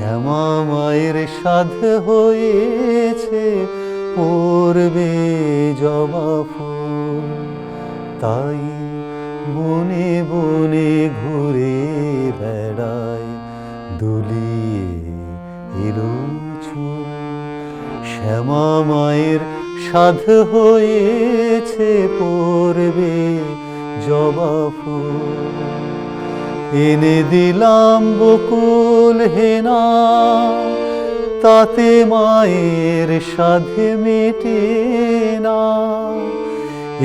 শ্যামা মায়ের সাধ হয়েছে পড়বে জবা ফুল। তাই বনে বনে ঘুরে বেড়ায় দুলিয়ে এলো শ্যামা মায়ের সাধ হয়েছে পড়বে জবা ফুল। এনে দিলাম বকুল হেনা তাতে মায়ের সাধে মেটে না।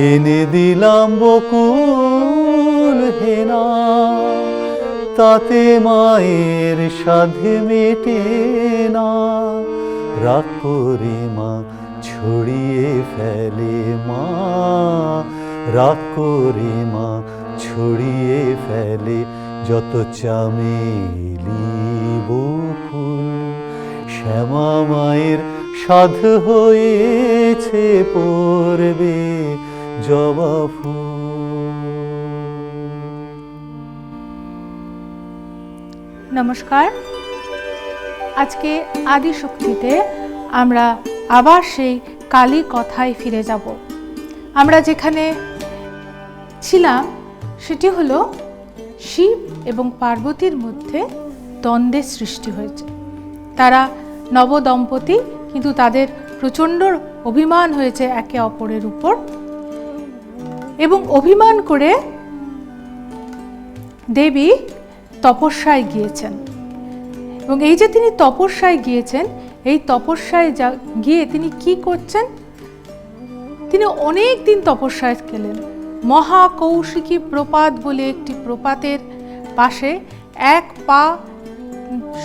এনে দিলাম বকুল হেনা তাতে মায়ের সাধে মেটে না। রাগ করে মা ছড়িয়ে ফেলে মা, রাগ করে মা ছড়িয়ে ফেলে যত চামেলি বকুল, শ্যামা মায়ের সাধ হয়েছে পড়বে জবা ফুল। নমস্কার। আজকে আদি শক্তিতে আমরা আবার সেই কালী কথায় ফিরে যাব। আমরা যেখানে ছিলাম, সেটি হলো শিব এবং পার্বতীর মধ্যে দ্বন্দ্বের সৃষ্টি হয়েছে। তারা নবদম্পতি, কিন্তু তাদের প্রচণ্ড অভিমান হয়েছে একে অপরের উপর এবং অভিমান করে দেবী তপস্যায় গিয়েছেন। এবং এই যে তিনি তপস্যায় গিয়েছেন, এই তপস্যায় যা, গিয়ে তিনি কি করছেন? তিনি অনেক দিন তপস্যায় গেলেন। মহাকৌশিকী প্রপাত বলে একটি প্রপাতের পাশে এক পা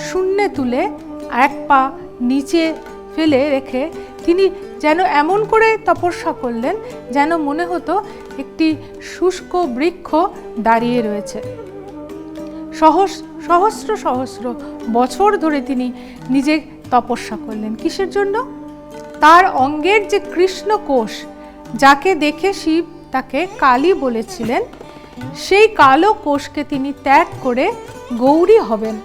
শূন্যে তুলে এক পা নিচে ফেলে রেখে তিনি যেন এমন করে তপস্যা করলেন যেন মনে হতো একটি শুষ্ক বৃক্ষ দাঁড়িয়ে রয়েছে। সহস, সহস্র সহস্র বছর ধরে তিনি নিজে তপস্যা করলেন। কিসের জন্য? তার অঙ্গের যে কৃষ্ণ কোষ যাকে দেখে শিব তাকে কালী বলেছিলেন। সেই কালো কোষকে তিনি ত্যাগ করে গৌরী হবেন।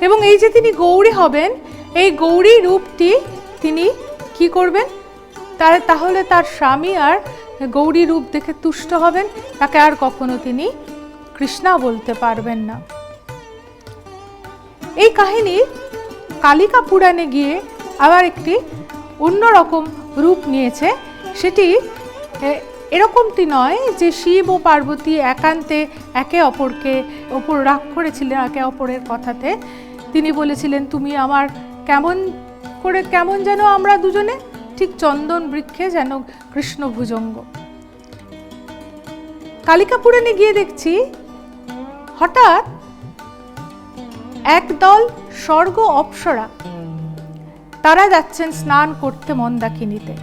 এবং এই যে তিনি গৌরী হবেন, এই গৌরী রূপটি তিনি কি করবেন? তার তাহলে তার স্বামী আর গৌরী রূপ দেখে তুষ্ট হবেন, তাকে আর কখনো তিনি কৃষ্ণা বলতে পারবেন না। এই কাহিনী কালিকা পুরাণে গিয়ে আবার একটি অন্যরকম রূপ নিয়েছে। সেটি এরকমটি নয় যে শিব ও পার্বতী একান্তে একে অপরকে ওপর রাগ করেছিলেন, একে অপরের কথাতে। তিনি বলেছিলেন, তুমি আমার কেমন করে, কেমন যেন আমরা দুজনে? ঠিক চন্দন বৃক্ষে যেন কৃষ্ণ ভুজঙ্গ। কালিকা পুরাণে গিয়ে দেখছি, হঠাৎ একদল স্বর্গ অপ্সরা, তারা যাচ্ছেন স্নান করতে মন্দাকিনীতে।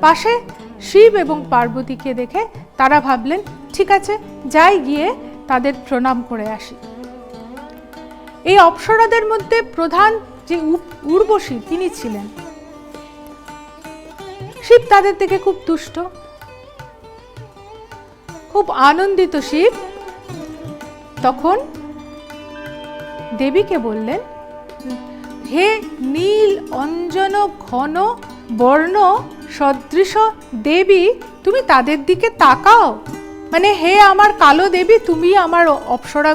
পাশে শিব এবং পার্বতীকে দেখে তারা ভাবলেন, ঠিক আছে, যাই গিয়ে তাদের প্রণাম করে আসি। এই অপ্সরাদের মধ্যে প্রধান যে উর্বশী তিনি ছিলেন। শিব তাদের থেকে খুব তুষ্ট। খুব আনন্দিত শিব। তখন দেবীকে বললেন, হে নীল অঞ্জন ঘন বর্ণ সদৃশ দেবী, তুমি তাদের দিকে তাকাও। মানে হে আমার কালো দেবী, তুমি আমার অপ্সরা,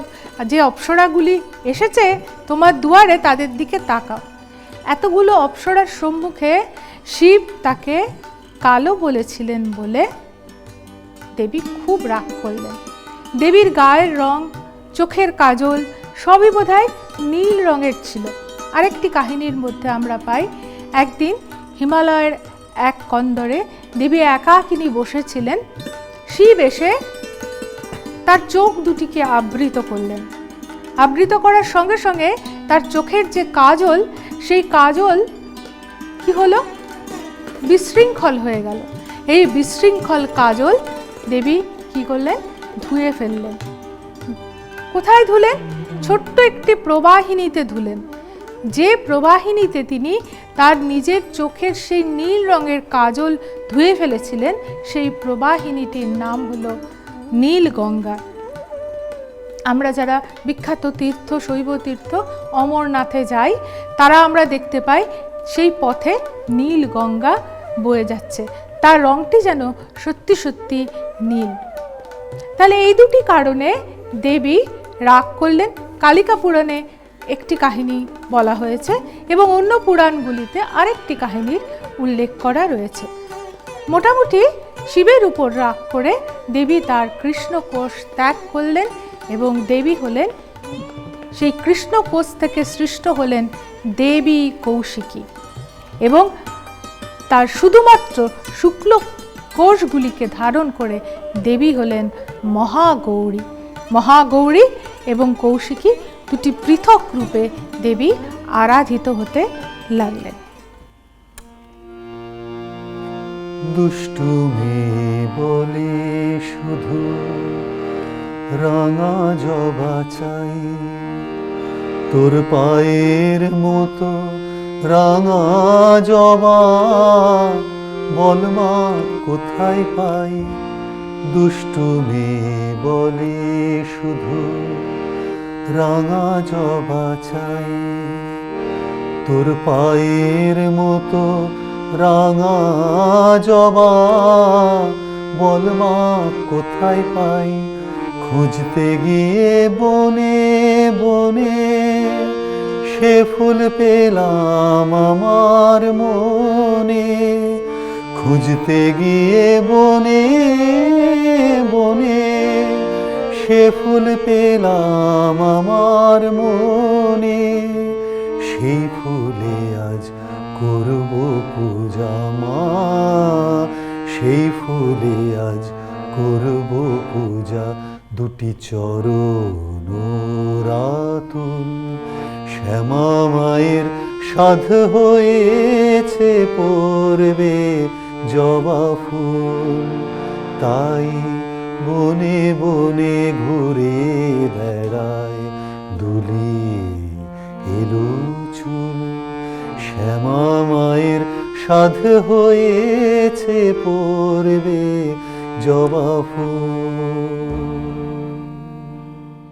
যে অপ্সরাগুলি এসেছে, তোমার দুয়ারে তাদের দিকে তাকাও। এতগুলো অপ্সরার সম্মুখে শিব তাকে কালো বলেছিলেন বলে দেবী খুব রাগ করলেন। দেবীর গায়ের রং, চোখের কাজল সবই বোধহয় নীল রঙের ছিল। আরেকটি কাহিনীর মধ্যে আমরা পাই, একদিন হিমালয়ের এক কন্দরে দেবী একাকিনী বসেছিলেন। শিব এসে তার চোখ দুটিকে আবৃত করলেন। আবৃত করার সঙ্গে সঙ্গে তার চোখের যে কাজল, সেই কাজল কি হলো? বিশৃঙ্খল হয়ে গেল। এই বিশৃঙ্খল কাজল দেবী কি করলেন? ধুয়ে ফেললেন। কোথায় ধুলেন? ছোট্ট একটি প্রবাহিনীতে ধুলেন। যে প্রবাহিনীতে তিনি তার নিজের চোখের সেই নীল রঙের কাজল ধুয়ে ফেলেছিলেন, সেই প্রবাহিনীটির নাম হলো নীল গঙ্গা। আমরা যারা বিখ্যাত তীর্থ, শৈব তীর্থ, অমরনাথে যাই, তারা আমরা দেখতে পাই সেই পথে নীল গঙ্গা বয়ে যাচ্ছে। তার রংটি যেন সত্যি সত্যি নীল। তাহলে এই দুটি কারণে দেবী রাগ করলেন কালিকা পুরাণে একটি কাহিনী বলা হয়েছে এবং অন্য পুরাণগুলিতে আরেকটি কাহিনীর উল্লেখ করা রয়েছে। মোটামুটি শিবের উপর রাগ করে দেবী তার কৃষ্ণকোষ ত্যাগ করলেন এবং দেবী হলেন, সেই কৃষ্ণকোষ থেকে সৃষ্ট হলেন দেবী কৌশিকী এবং তার শুধুমাত্র শুক্ল কোষগুলিকে ধারণ করে দেবী হলেন মহাগৌরী। মহাগৌরী এবং কৌশিকী দুটি পৃথক রূপে দেবী আরাধিত হতে লাগলেন। দুষ্টু মেয়ে বলে শুধু রাঙা জবা চাই। তোর পায়ের মতো রাঙা জবা বল মা, কোথায় পাই? দুষ্টু মেয়ে বলে শুধু রাঙা জবা চাই তোর পায়ের মতো রাঙা জবা, বল মা, কোথায় পাই? খুঁজতে গিয়ে বনে বনে সে ফুল পেলাম আমার মনে। খুঁজতে গিয়ে বনে বনে সে ফুল পেলাম আমার মনে। সেই ফুলে আজ করব পূজা মা। সেই ফুলে আজ করব পূজা দুটি চরণ রাতুল। শ্যামা মায়ের সাধ হয়েছে পড়বে জবা ফুল। তাই বনে বনে ঘুরে বেড়ায় দুলি এলো চুল। শ্যামা মায়ের সাধ হয়েছে পড়বে জবা ফুল।